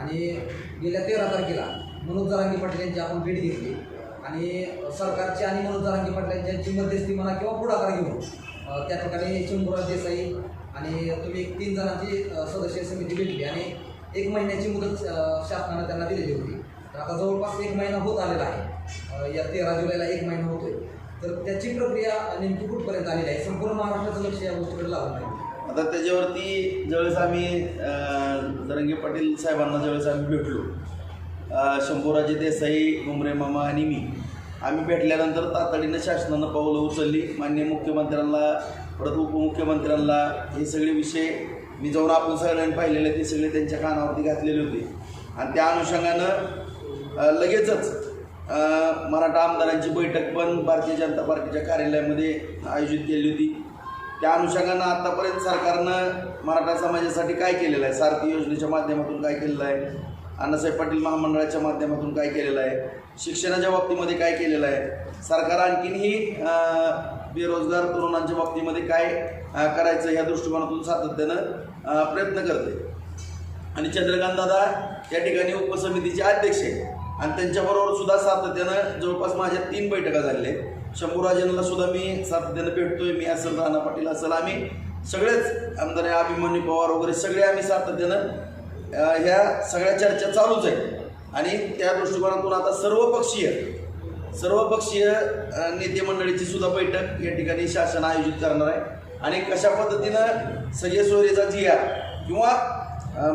आणि गेल्या तेरा तारखेला मनोज जरांगे पाटील यांची आपण भेट घेतली. आणि सरकारची आणि मनोज जरांगी पाटील यांची मध्यस्थी म्हणा किंवा पुढाकार घेऊन त्या ठिकाणी शंभूराज देसाई आणि तुम्ही एक तीन जणांची सदस्य समिती भेटली आणि एक महिन्याची मुदत शासनानं त्यांना दिलेली होती. तर आता जवळपास एक महिना होत आलेला आहे. या तेरा जुलैला एक महिना होतोय. तर त्याची प्रक्रिया नेमकी कुठपर्यंत आलेली आहे? संपूर्ण महाराष्ट्राचं लक्ष या गोष्टीकडे लागलं नाही आता त्याच्यावरती ज्यावेळेस आम्ही अं, पाटील साहेबांना ज्यावेळेस आम्ही भेटलो शंभूराजे देसाई मुंबरे मामा आणि मी आम्ही भेटल्यानंतर तातडीनं शासनानं पावलं उचलली. मान्य मुख्यमंत्र्यांना परत उपमुख्यमंत्र्यांना हे सगळे विषय मी जाऊन आपण सगळ्यांनी पाहिलेले ते सगळे त्यांच्या कानावरती घातलेले होते. आणि त्या अनुषंगानं लगेचच मराठा आमदारांची बैठक पण भारतीय जनता पार्टीच्या कार्यालयामध्ये आयोजित केली होती. त्या अनुषंगानं आत्तापर्यंत सरकारनं मराठा समाजासाठी काय केलेलं आहे? सारथी योजनेच्या माध्यमातून काय केलेलं आहे? अण्णासाहेब पाटील महामंडळाच्या माध्यमातून काय केलेलं आहे? शिक्षणाच्या बाबतीमध्ये काय केलेलं आहे? सरकार आणखीनही बेरोजगार तरुणांच्या बाबतीमध्ये काय करायचं ह्या दृष्टिकोनातून सातत्यानं प्रयत्न करते आणि चंद्रकांत दादा या ठिकाणी उपसमितीचे अध्यक्ष आहे आणि त्यांच्याबरोबर सुद्धा सातत्यानं जवळपास माझ्या तीन बैठका झालेल्या आहेत. शंभूराजांना सुद्धा मी सातत्यानं भेटतोय. मी असेल राणा पाटील असेल आम्ही सगळेच आमदार अभिमन्यू पवार वगैरे सगळे आम्ही सातत्यानं ह्या सगळ्या चर्चा चालूच आहे. आणि त्या दृष्टिकोनातून आता सर्वपक्षीय सर्वपक्षीय नेते मंडळीची सुद्धा बैठक या ठिकाणी शासन आयोजित करणार आहे. आणि कशा पद्धतीनं सजय सोयरेचा जिया किंवा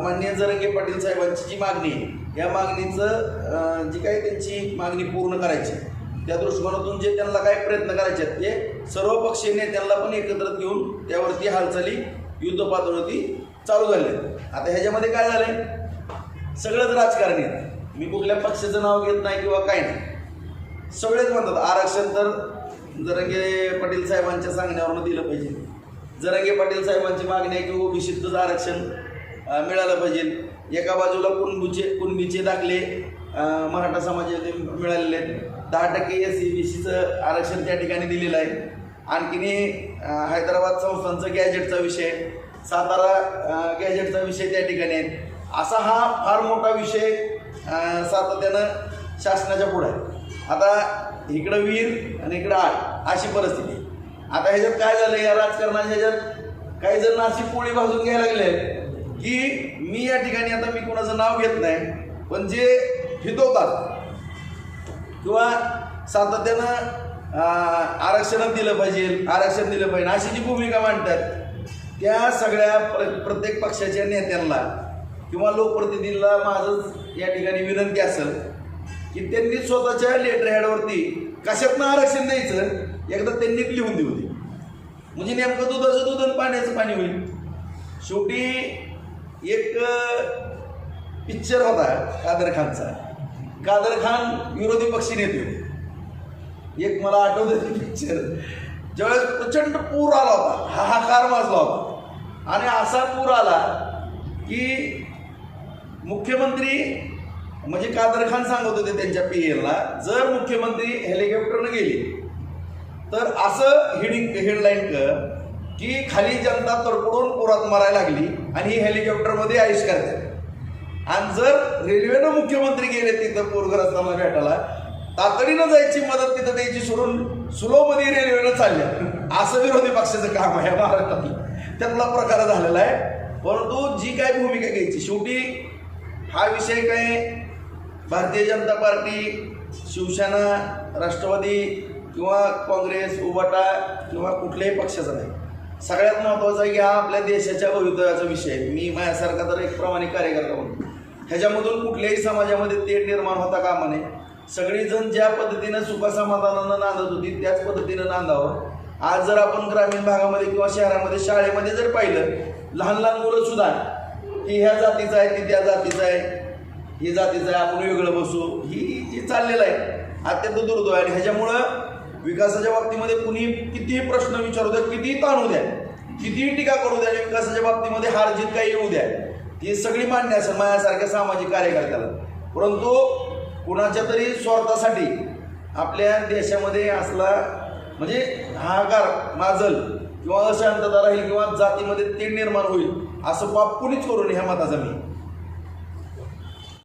माननीय जरंगे पाटील साहेबांची जी मागणी आहे या मागणीचं जी काही त्यांची मागणी पूर्ण करायची आहे, त्या दृष्टिकोनातून जे त्यांना काय प्रयत्न करायचे आहेत ते सर्व पक्षीय नेत्यांना पण एकत्र घेऊन त्यावरती हालचाली युद्ध पातळीवरती चालू झाले आता ह्याच्यामध्ये काय झालंय? सगळंच राजकारणी आहेत. मी कुठल्या पक्षाचं नाव घेत नाही किंवा काय नाही. सगळेच म्हणतात आरक्षण तर जरंगे पाटील साहेबांच्या सांगण्यावरनं दिलं पाहिजे. जरंगे पाटील साहेबांची मागणी आहे की ओबीसीतच आरक्षण मिळालं पाहिजे. एका बाजूला कुणबीचे कुणबीचे दाखले मराठा समाजाचे मिळालेले आहेत. दहा टक्के एस सी बी सीचं आरक्षण त्या ठिकाणी दिलेलं आहे. आणखीन हैदराबाद संस्थांचं गॅजेटचा विषय सातारा गॅजेटचा विषय त्या ठिकाणी आहे. असा हा फार मोठा विषय सातत्यानं शासनाच्या पुढं आहे. आता इकडं वीर आणि इकडं आठ अशी परिस्थिती. आता ह्याच्यात काय झालं? या राजकारणाच्या ह्याच्यात काही जण अशी पोळी भाजून घ्यायला लागले आहेत. की मी या ठिकाणी आता मी कोणाचं नाव घेत नाही पण जे हितवतात किंवा सातत्यानं आरक्षणच आरक्षण दिलं पाहिजे आरक्षण दिलं पाहिजे अशी जी भूमिका मांडतात त्या सगळ्या प्र प्रत्येक पक्षाच्या नेत्यांना किंवा लोकप्रतिनिधींना माझं या ठिकाणी विनंती असेल की त्यांनी स्वतःच्या लेटर हॅडवरती कशातनं आरक्षण द्यायचं एकदा त्यांनी लिहून देऊ दे. म्हणजे नेमकं दुधाचं दूध आणि पाण्याचं पाणी होईल. शेवटी एक पिक्चर होता कादर खानचा. कादर खान विरोधी पक्षी नेते होते. एक मला आठवतं पिक्चर ज्यावेळेस प्रचंड पूर आला होता हाहाकार माजला होता. आणि असा पूर आला की मुख्यमंत्री म्हणजे कादर खान सांगत होते त्यांच्या पी एलला जर मुख्यमंत्री हेलिकॉप्टरनं गेले तर असं हेडिंग हेडलाईन कर की खाली जनता तडपडून पुरात मारायला लागली. आणि ही हेलिकॉप्टरमध्ये आयुष करते. आणि जर रेल्वेनं मुख्यमंत्री गेले तिथं पूरग्रस्तांना भेटायला तातडीनं जायची मदत तिथं द्यायची सोडून स्लोमध्ये रेल्वेनं चालल्या. असं विरोधी पक्षाचं काम आहे महाराष्ट्रातलं. त्यातला प्रकार झालेला आहे. परंतु जी काय भूमिका घ्यायची शेवटी हा विषय काय भारतीय जनता पार्टी शिवसेना राष्ट्रवादी किंवा काँग्रेस उबाटा किंवा कुठल्याही पक्षाचा नाही. सगळ्यात महत्त्वाचा आहे की हा आपल्या देशाच्या भवितव्याचा विषय आहे. मी माझ्यासारखा तर एक प्रामाणिक कार्यकर्ता म्हणून. ह्याच्यामधून कुठल्याही समाजामध्ये तेढ निर्माण होता कामा नये. सगळीजण ज्या पद्धतीनं सुखसमाधानानं नांदत होती त्याच पद्धतीनं नांदावं. आज जर आपण ग्रामीण भागामध्ये किंवा शहरामध्ये शाळेमध्ये जर पाहिलं लहान लहान मुलं सुद्धा की ह्या जातीचं आहे ती त्या जातीचं आहे ही जातीचं आहे आपण वेगळं बसू ही जी चाललेलं आहे अत्यंत दुर्दैव आहे आणि ह्याच्यामुळं विकासाच्या बाबतीमध्ये कुणी कितीही प्रश्न विचारू द्या कितीही ताणू द्या कितीही टीका करू द्या विकासाच्या बाबतीमध्ये हार जीत काही येऊ द्या. ती सगळी मान्य असेल माझ्यासारख्या सामाजिक कार्यकर्त्याला. परंतु कुणाच्या तरी स्वार्थासाठी आपल्या देशामध्ये असला म्हणजे हाहाकार माजल किंवा अशांतता राहील किंवा जातीमध्ये तीड निर्माण होईल असं पाप कुणीच करू नये ह्या मताचा मी.